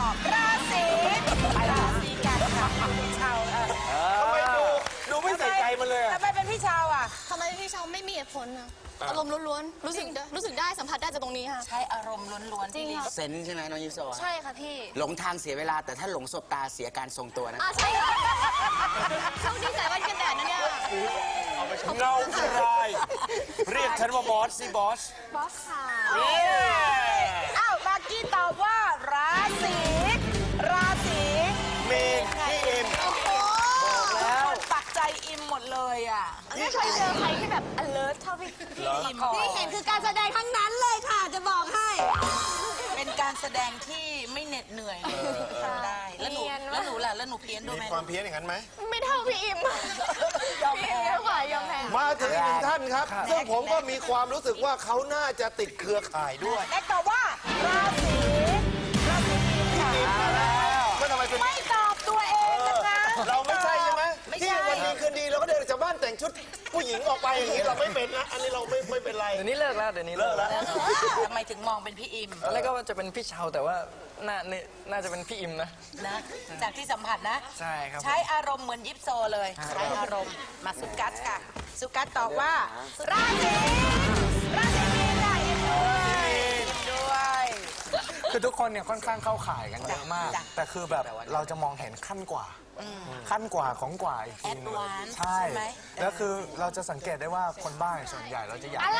ตอบราศีไปราศีกันค่ะพี่เชาเออทำไมดูดูไม่ใส่ใจมันเลยอะทำไมเป็นพี่เชาอะ ทำไมพี่เชาไม่มีเหตุผลนะอารมณ์ล้วนๆ รู้สึกได้รู้สึกได้สัมผัสได้จากตรงนี้ค่ะ ใช้อารมณ์ล้วนๆจริงพี่ค่ะเซนส์ใช่ไหมน้องยิปโซอะใช่ค่ะพี่ หลงทางเสียเวลาแต่ถ้าหลงสบตาเสียการทรงตัวนะ อ่าใช่ค่ะโชคดีใส่แว่นกันแดดนะเนี่ย เงาพรายเรียกฉันว่าบอสสิบอสบอสค่ะ อ้าวมากกี้ตอบว่ารา ศี ราศีมีนพี่อิมแล้วปักใจอิมหมดเลยอะ ไม่เคยเจอใครที่แบบ alert เท่าพี่พี่อิมนี่เห็นคือการแสดงทั้งนั้นเลยค่ะ จะบอกให้ เป็นการแสดงที่ไม่เหน็ดเหนื่อยเลยทำได้ แล้วหนูเนียนมาก แล้วหนูล่ะ แล้วหนูเพี้ยนด้วยมีไหมความเพี้ยนอย่างนั้นไหม ไม่เท่าพี่อิมยอมแพ้ค่ะยอมแพ้มาถึงอีกหนึ่งท่านครับ ซึ่งผมก็มีความรู้สึกว่าเขาน่าจะติดเครือข่ายด้วยแน็กตอบว่า ราศี ออกไปอย่างนี้เราไม่เป็นนะอันนี้เราไม่ไม่เป็นไร เดี๋ยวนี้เลิกแล้วเดี๋ยวนี้เลิกแล้วทำไมถึงมองเป็นพี่อิมตอนแรกก็ว่าจะเป็นพี่เชาแต่ว่าน่าเนี่ยน่าจะเป็นพี่อิมนะ นะ จากที่สัมผัสนะ ใช่ครับผม ใช้อารมณ์เหมือนยิปโซเลย ใช้อารมณ์มาสุกัสค่ะ สุกัสตอบว่า ราศีราศี คือทุกคนเนี่ยค่อนข้างเข้าข่ายกันเยอะมาก จ้ะ แต่คือแบบเราจะมองเห็นขั้นกว่า ขั้นกว่าของกว่าอีกทีหนึง Advance ใช่ ใช่ไหม แล้วคือเราจะสังเกตได้ว่าคนบ้าเนี่ยส่วนใหญ่เราจะอยากให้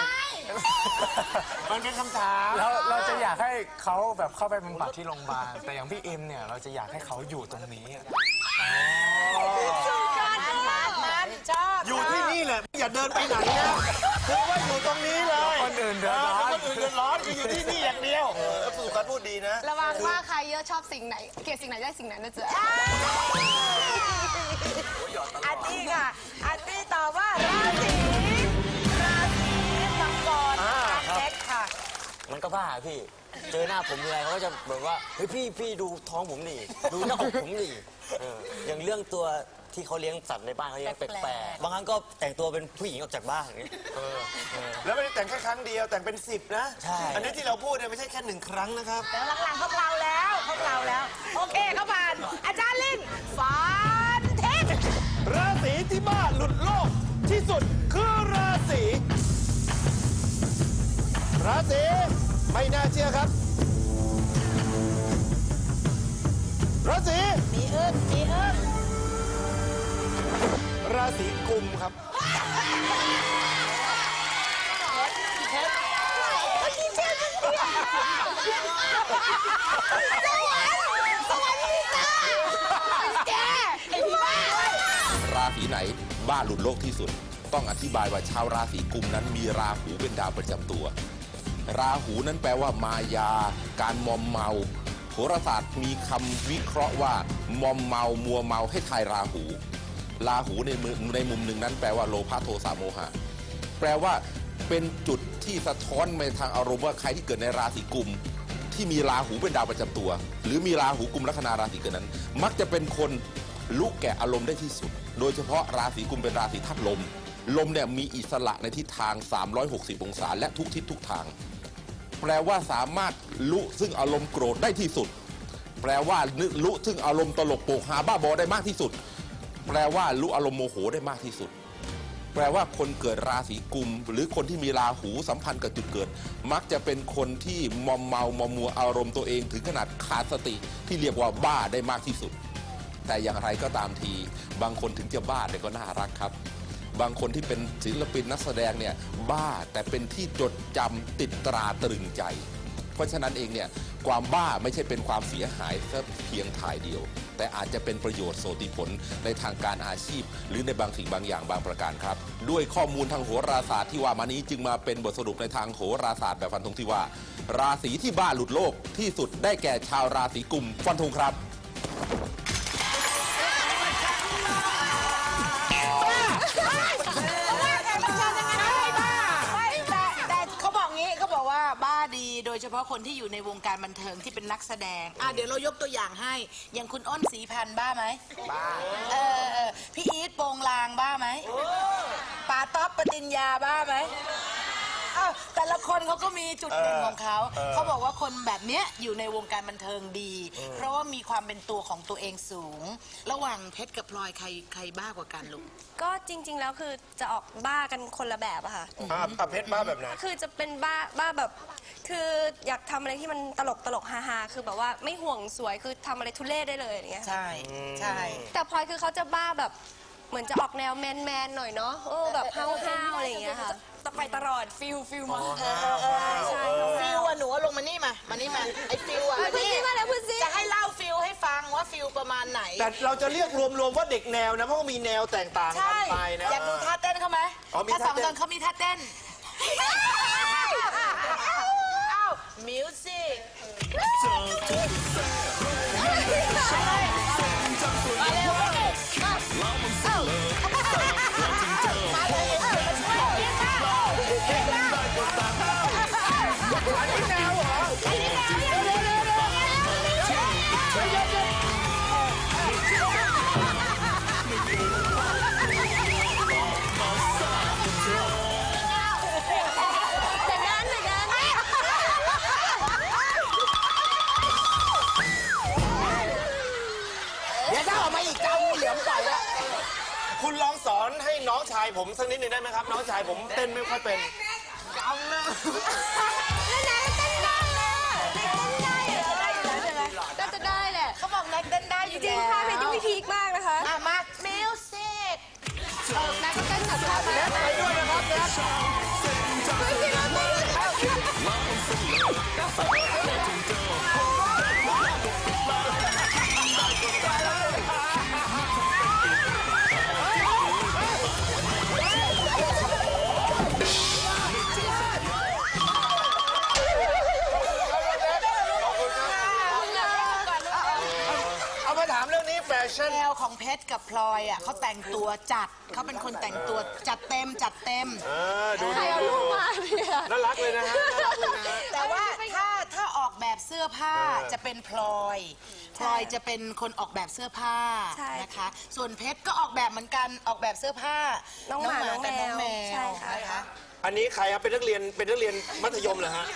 มันเป็นคำถามแล้วเราจะอยากให้เขาแบบเข้าไปบำบัดที่โรงพยาบาล แต่อย่างพี่อิมเนี่ยเราจะอยากให้เขาอยู่ตรงนี้อะมันมันชอบ อยู่ที่นี่แหละอย่าเดินไปไหนนะคือว่าอยู่ตรงนี้เลยคนอื่นเดือดร้อนคนอื่น เดือดร้อนคืออยู่ที่นี่อย่างเดียวแล้วสุกัสพูดดีนะระวังว่าใครเยอะชอบสิ่งไหน เกลียดสิ่งไหนได้สิ่งนั้นนะจ๊ะอันนี้ค่ะ อันนี้ตอบว่าราศีราศีมังกรเล็กค่ะ มันก็บ้าพี่ เจอหน้าผมเลยเขาก็จะแบบว่าเฮ้ยพี่พี่ดูท้องผมดิดูหน้าอกผมดิอย่างเรื่องตัว ที่เขาเลี้ยงสัตว์ในบ้านเขาเลี้ยงแปแปลลกกๆบางครั้งก็แต่งตัวเป็นผู้หญิงออกจากบ้านอย่างนี้เออเออแล้วไม่ได้แต่งแค่ครั้งเดียวแต่งเป็นสิบนะใช่ อันนี้ที่เราพูดเนี่ยไม่ใช่แค่หนึ่งครั้งนะครับแต่หลังๆเขาเพลาแล้วเขาเพลาแล้ว โอเคเขาผ่าน อาจารย์ลิงฟันเทพราศีที่บ้าหลุดโลกที่สุดคือราศีราศีไม่น่าเชื่อครับ ราศีมีเอิ้นมีเอิ้น ราศีกุมครับ ราศีไหนบ้าหลุดโลกที่สุด ต้องอธิบายว่าชาวราศีกุมนั้นมีราหูเป็นดาวประจำตัว ราหูนั้นแปลว่ามายา การมอมเมาโหราศาสตร์มีคำวิเคราะห์ว่ามอมเมามัวเมาให้ทายราหู ราหูในมือในมุมหนึ่งนั้นแปลว่าโลภะโทสะโมหะ แปลว่าเป็นจุดที่สะท้อนไปทางอารมณ์ว่าใครที่เกิดในราศีกุม ที่มีราหูเป็นดาวประจำตัว หรือมีราหูกุมลัคนาราศีเกิดนั้น มักจะเป็นคนลุกแก่อารมณ์ได้ที่สุด โดยเฉพาะราศีกุมเป็นราศีธาตุลม ลมเนี่ยมีอิสระในทิศทาง 360 องศา และทุกทิศทุกทาง แปลว่าสามารถลุซึ่งอารมณ์โกรธได้ที่สุด แปลว่าลุซึ่งอารมณ์ตลกโปกฮาบ้าบอได้มากที่สุด แปลว่าลุอารมณ์โมโหได้มากที่สุด แปลว่าคนเกิดราศีกุม หรือคนที่มีราหูสัมพันธ์กับจุดเกิด มักจะเป็นคนที่มอมเมามอมมัวอารมณ์ตัวเองถึงขนาดขาดสติที่เรียกว่าบ้าได้มากที่สุด แต่อย่างไรก็ตามที บางคนถึงจะบ้าแต่ก็น่ารักครับ บางคนที่เป็นศิลปินนักแสดงเนี่ยบ้าแต่เป็นที่จดจำติดตราตรึงใจ เพราะฉะนั้นเองเนี่ยความบ้าไม่ใช่เป็นความเสียหายแค่เพียงถ่ายเดียว แต่อาจจะเป็นประโยชน์โสติผลในทางการอาชีพ หรือในบางสิ่งบางอย่างบางประการครับ ด้วยข้อมูลทางโหราศาสตร์ที่ว่ามานี้จึงมาเป็นบทสรุปในทางโหราศาสตร์แบบฟันธงที่ว่า ราศีที่บ้าหลุดโลกที่สุดได้แก่ชาวราศีกุมฟันธงครับ พาะคนที่อยู่ในวงการบันเทิงที่เป็นนักแสดง อะเดี๋ยวเรายกตัวอย่างให้ อย่างคุณอ้นสีพันธ์บ้าไหมบ้าเออเออพี่อีทโปงลางบ้าไหมปาต๊อปปติญญาบ้าไหมอ้าวแต่ละคนเขาก็มีจุดเด่นของเขาเขาบอกว่าคนแบบเนี้ยอยู่ในวงการบันเทิงดี เพราะว่ามีความเป็นตัวของตัวเองสูง ระหว่างเพชรกับพลอยใครใครบ้ากว่ากันลูก ก็จริง ๆ แล้วคือจะออกบ้ากันคนละแบบอะค่ะ อ่าอะเพชรบ้าแบบไหน คือจะเป็นบ้าบ้าแบบ คืออยากทำอะไรที่มันตลกตลกฮาฮาๆคือแบบว่าไม่ห่วงสวยคือทำอะไรทุเล่ได้เลยอย่างเงี้ยค่ะ ใช่ใช่ แต่พลอยคือเขาจะบ้าแบบเหมือนจะออกแนวแมนแมนๆหน่อยเนาะโอ้แบบห้าวห้าวๆอะไรอย่างเงี้ยค่ะตไปตลอดฟิลฟิลมาใช่ใช่ฟิลอะหนูเอาลงมานี่มามานี่มาไอ้ฟิลอะเออพูดสิมาแล้วพูดสิจะให้เล่าฟิลให้ฟังว่าฟิลประมาณไหน แต่เราจะเรียกรวมๆว่าเด็กแนวนะเพราะว่ามีแนวแตกต่างกัใช่ นไปนะ อยากดูท่าเต้นเขาไหมอ๋อมีถ้าสท่าองเต้น คนเขามีท่าเต้น อ้ ผมสักนิดหนึ่งได้ไหมครับ น้องชายผมเต้นไม่ค่อยเป็นแล้วนายเต้นได้อะนายเต้นได้เหรอได้อยู่แล้วใช่ไหมน่าจะได้แหละเขาบอกนักเต้นได้อยู่จริงแล้วๆค่ะเพลงที่พี่พีคมากนะคะอะมามิวสิกเออนายก็เต้นกับเขาไปไปด้วยนะครับนะเอา แฟชั่นแนวของเพชรกับพลอยอะเขาแต่งตัวจัดเขาเป็นคนแต่งตัวจัดเต็มจัดเต็ม เออดูใครดูเอาดูลูกมาเนี่ยน่ารักเลยนะฮะน่ารักเลยนะฮะ แต่ว่าถ้าถ้าออกแบบเสื้อผ้าเออ จะเป็นพลอยพลอยจะเป็นคนออกแบบเสื้อผ้าใช่นะคะ ส่วนเพชรก็ออกแบบเหมือนกันออกแบบเสื้อผ้าน้องหมาน้องแมวกับน้องแมใช่วค่ะ นะคะอันนี้ใครครับเป็นนักเรียนเป็นนักเรียนมัธยมเหรอฮะ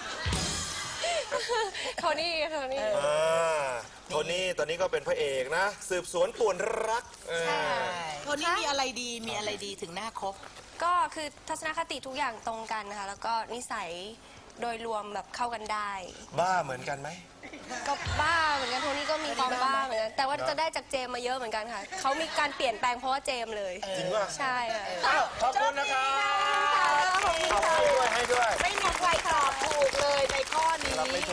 โทนี่โทนี่อ่า โทนี่ตอนนี้ก็เป็นพระเอกนะ สืบสวนป่วนรักเออคนนี้มีอะไรดีมีอะไรดีถึงหน้าครบ ก็คือทัศนคติทุกอย่างตรงกันนะคะแล้วก็นิสัยโดยรวมแบบเข้ากันได้ บ้าเหมือนกันไหม ก็บ้าเหมือนกันโทนี่ก็มีความบ้าเหมือนกันแต่ว่าจะได้จากเจมมาเยอะเหมือนกันค่ะเขามีการเปลี่ยนแปลงเพราะว่าเจมเลยจริงป่ะ ใช่ค่ะ อ้าวขอบคุณนะครับเอาให้ด้วยให้ด้วย ไม่มีใครตอบถูกเลย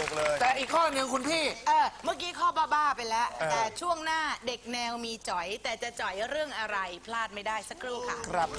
กเลย แต่อีกข้อหนึ่งคุณพี่ เออเมื่อกี้ข้อบ้าๆไปแล้วแต่ช่วงหน้าเด็กแนวมีจ่อย แต่จะจ่อยเรื่องอะไรพลาดไม่ได้สักครู่ค่ะ ครับ